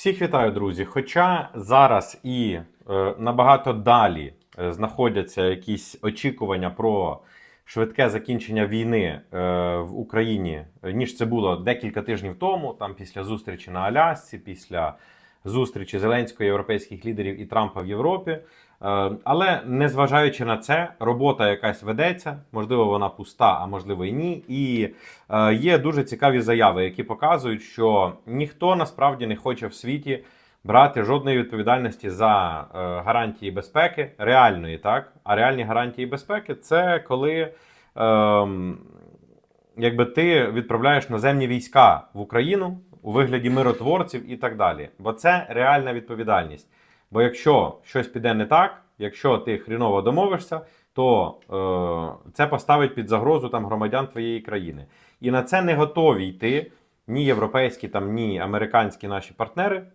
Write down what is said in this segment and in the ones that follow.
Всіх вітаю, друзі. Хоча зараз і е, набагато далі е, знаходяться якісь очікування про швидке закінчення війни е, в Україні, ніж це було декілька тижнів тому, там після зустрічі на Алясці, після зустрічі Зеленського, європейських лідерів і Трампа в Європі. Е, Але незважаючи на це, робота якась ведеться, можливо, вона пуста, а можливо і ні. І е, є дуже цікаві заяви, які показують, що ніхто насправді не хоче в світі брати жодної відповідальності за е, гарантії безпеки, реальної, так? А реальні гарантії безпеки це коли. ем, Якби ти відправляєш наземні війська в Україну у вигляді миротворців і так далі. Бо це реальна відповідальність. Бо якщо щось піде не так, якщо ти хріново домовишся, то е, це поставить під загрозу там громадян твоєї країни. І на це не готові йти ні європейські, там, ні американські наші партнери.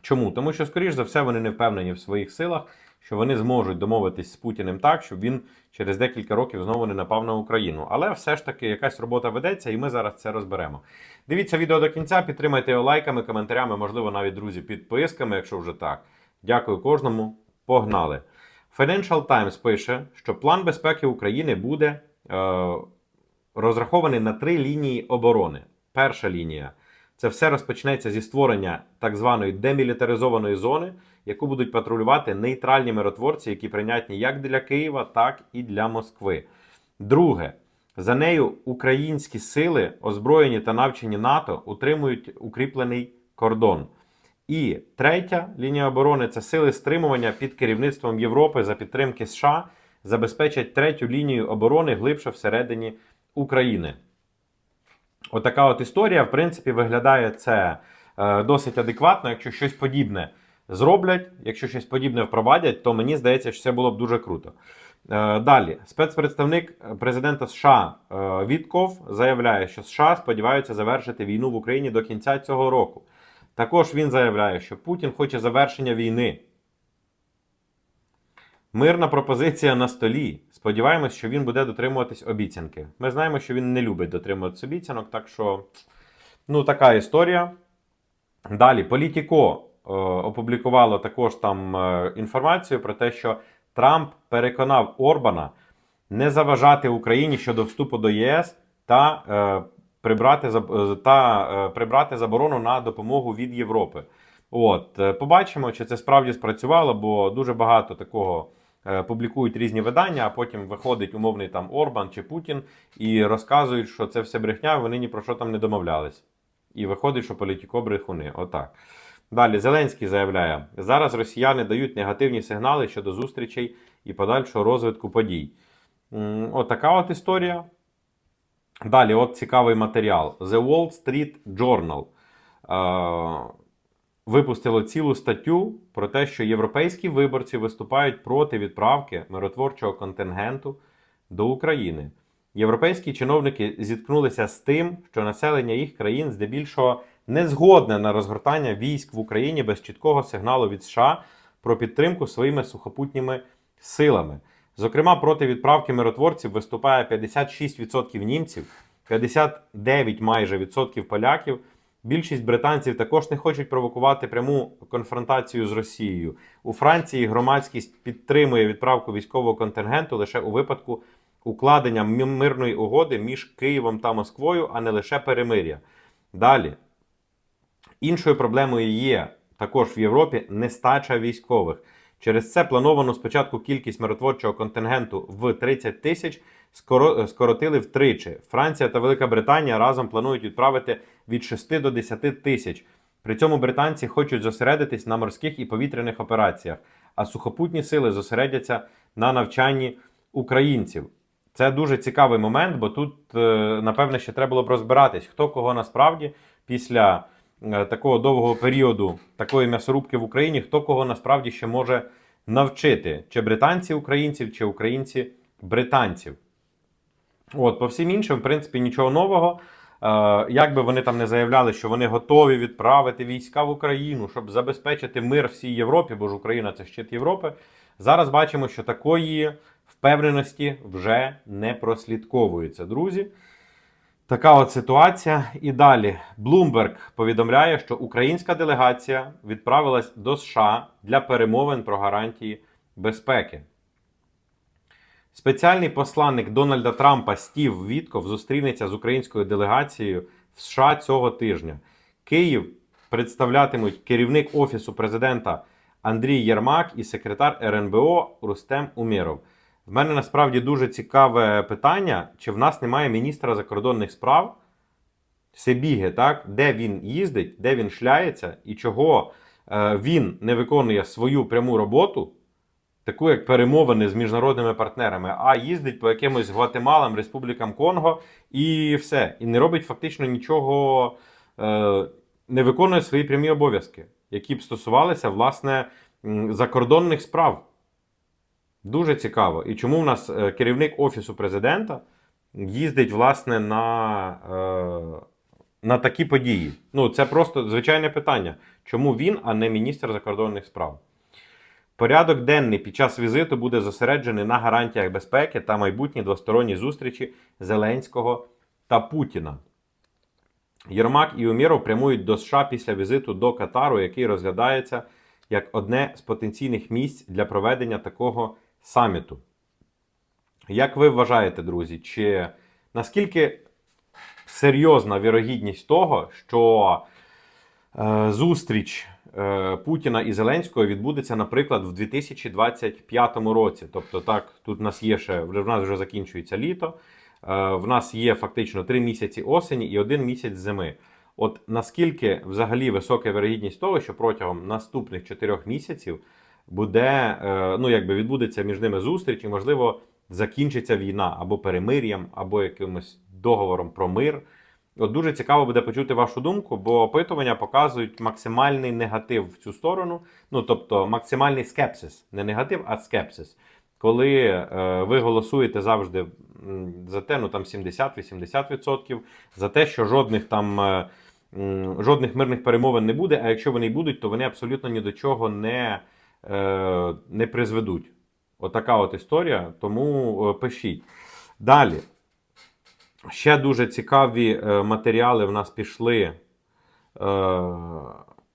Чому? Тому що, скоріш за все, вони не впевнені в своїх силах, що вони зможуть домовитись з Путіним так, щоб він через декілька років знову не напав на Україну. Але все ж таки якась робота ведеться, і ми зараз це розберемо. Дивіться відео до кінця, підтримайте його лайками, коментарями, можливо, навіть друзі, підписками, якщо вже так. Дякую кожному. Погнали. Financial Times пише, що план безпеки України буде е, розрахований на три лінії оборони. Перша лінія це все розпочнеться зі створення так званої демілітаризованої зони, яку будуть патрулювати нейтральні миротворці, які прийнятні як для Києва, так і для Москви. Друге, за нею українські сили, озброєні та навчені НАТО, утримують укріплений кордон. І третя лінія оборони це сили стримування під керівництвом Європи за підтримки США забезпечать третю лінію оборони глибше всередині України. Отака от історія, в принципі, виглядає це е, досить адекватно. Якщо щось подібне зроблять, якщо щось подібне впровадять, то мені здається, що це було б дуже круто. Е, далі, спецпредставник президента США е, Вітков заявляє, що США сподіваються завершити війну в Україні до кінця цього року. Також він заявляє, що Путін хоче завершення війни. Мирна пропозиція на столі. Сподіваємось, що він буде дотримуватись обіцянки. Ми знаємо, що він не любить дотримуватись обіцянок, так що, ну, така історія. Далі, Політіко е, опублікувало також там е, інформацію про те, що Трамп переконав Орбана не заважати Україні щодо вступу до ЄС та е, прибрати та прибрати заборону на допомогу від Європи. От побачимо, чи це справді спрацювало, бо дуже багато такого публікують різні видання, а потім виходить умовний там Орбан чи Путін і розказують, що це все брехня, вони ні про що там не домовлялись. І виходить, що політико брехуни. Отак. Далі Зеленський заявляє: зараз росіяни дають негативні сигнали щодо зустрічей і подальшого розвитку подій. Отака от історія. Далі, от цікавий матеріал. The Wall Street Journal е, випустило цілу статтю про те, що європейські виборці виступають проти відправки миротворчого контингенту до України. Європейські чиновники зіткнулися з тим, що населення їх країн здебільшого не згодне на розгортання військ в Україні без чіткого сигналу від США про підтримку своїми сухопутніми силами. Зокрема, проти відправки миротворців виступає 56% німців, 59 майже відсотків поляків. Більшість британців також не хочуть провокувати пряму конфронтацію з Росією. У Франції громадськість підтримує відправку військового контингенту лише у випадку укладення мирної угоди між Києвом та Москвою, а не лише перемиря. Далі. Іншою проблемою є також в Європі нестача військових. Через це плановану спочатку кількість миротворчого контингенту в 30 тисяч скоро- скоротили втричі. Франція та Велика Британія разом планують відправити від 6 до 10 тисяч. При цьому британці хочуть зосередитись на морських і повітряних операціях, а сухопутні сили зосередяться на навчанні українців. Це дуже цікавий момент, бо тут, е, напевне, ще треба було б розбиратись, хто кого насправді після е, такого довгого періоду такої м'ясорубки в Україні, хто кого насправді ще може навчити: чи британці українців, чи українці британців. От, по всім іншим, в принципі, нічого нового. Е, як би вони там не заявляли, що вони готові відправити війська в Україну, щоб забезпечити мир всій Європі, бо ж Україна це щит Європи. Зараз бачимо, що такої впевненості вже не прослідковується, друзі. Така от ситуація. І далі Bloomberg повідомляє, що українська делегація відправилась до США для перемовин про гарантії безпеки. Спеціальний посланник Дональда Трампа Стів Вітков зустрінеться з українською делегацією в США цього тижня. Київ представлятимуть керівник Офісу президента Андрій Єрмак і секретар РНБО Рустем Умєров. В мене насправді дуже цікаве питання: чи в нас немає міністра закордонних справ Сибіги, так? де він їздить, де він шляється, і чого е, він не виконує свою пряму роботу, таку як перемовини з міжнародними партнерами, а їздить по якимось Гватемалам, Республікам Конго і все. І не робить фактично нічого, е, не виконує свої прямі обов'язки, які б стосувалися, власне, закордонних справ. Дуже цікаво. І чому в нас е, керівник Офісу президента їздить, власне, на, е, на такі події? Ну, це просто звичайне питання. Чому він, а не міністр закордонних справ? Порядок денний під час візиту буде зосереджений на гарантіях безпеки та майбутній двосторонній зустрічі Зеленського та Путіна. Єрмак і Умєров прямують до США після візиту до Катару, який розглядається як одне з потенційних місць для проведення такого саміту. Як ви вважаєте, друзі, чи наскільки серйозна вірогідність того, що е, зустріч Путіна і Зеленського відбудеться, наприклад, в 2025 році? Тобто, так, тут в нас є ще в нас вже закінчується літо, е, в нас є фактично три місяці осені і один місяць зими. От наскільки взагалі висока вірогідність того, що протягом наступних чотирьох місяців буде, е, ну якби відбудеться між ними зустріч, і можливо закінчиться війна або перемир'ям, або якимось договором про мир. От дуже цікаво буде почути вашу думку, бо опитування показують максимальний негатив в цю сторону. Ну тобто максимальний скепсис, не негатив, а скепсис. Коли е, ви голосуєте завжди за те, ну там 70-80%, за те, що жодних там. е, Жодних мирних перемовин не буде, а якщо вони й будуть, то вони абсолютно ні до чого не, е, не призведуть. Отака от історія, тому е, пишіть. Далі. Ще дуже цікаві е, матеріали в нас пішли. Е,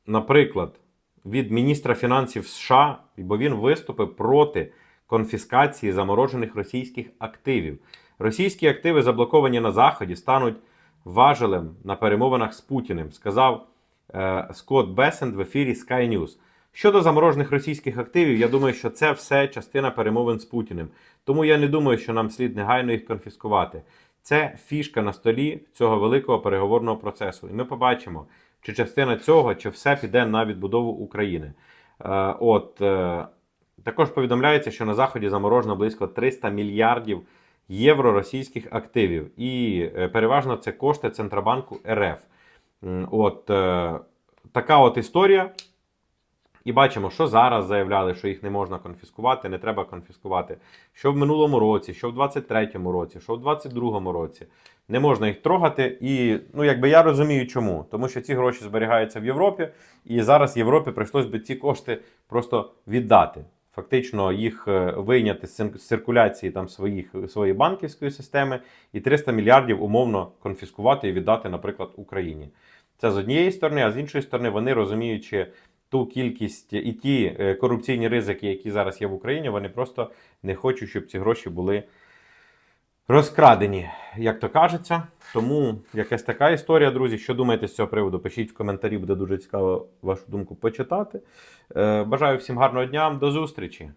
наприклад, від міністра фінансів США, бо він виступив проти конфіскації заморожених російських активів. Російські активи, заблоковані на Заході, стануть важелем на перемовинах з Путіним, сказав е, Скотт Бесенд в ефірі Sky News. Щодо заморожених російських активів, я думаю, що це все частина перемовин з Путіним. Тому я не думаю, що нам слід негайно їх конфіскувати. Це фішка на столі цього великого переговорного процесу. І ми побачимо, чи частина цього, чи все піде на відбудову України. Е, от е, також повідомляється, що на заході заморожено близько 300 мільярдів євро російських активів, і е, переважно це кошти Центробанку РФ. От така от історія. І бачимо, що зараз заявляли, що їх не можна конфіскувати, не треба конфіскувати. Що в минулому році, що в 23-му році, що в 22-му році. Не можна їх трогати. І ну, якби я розумію, чому. Тому що ці гроші зберігаються в Європі, і зараз Європі прийшлось би ці кошти просто віддати. Фактично їх е, вийняти з циркуляції там своїх, своєї банківської системи і 300 мільярдів умовно конфіскувати і віддати, наприклад, Україні. Це з однієї сторони, а з іншої сторони, вони розуміючи ту кількість і ті е, корупційні ризики, які зараз є в Україні, вони просто не хочуть, щоб ці гроші були розкрадені, як то кажеться. Тому якась така історія, друзі. Що думаєте з цього приводу? Пишіть в коментарі, буде дуже цікаво вашу думку почитати. Е, Бажаю всім гарного дня, до зустрічі!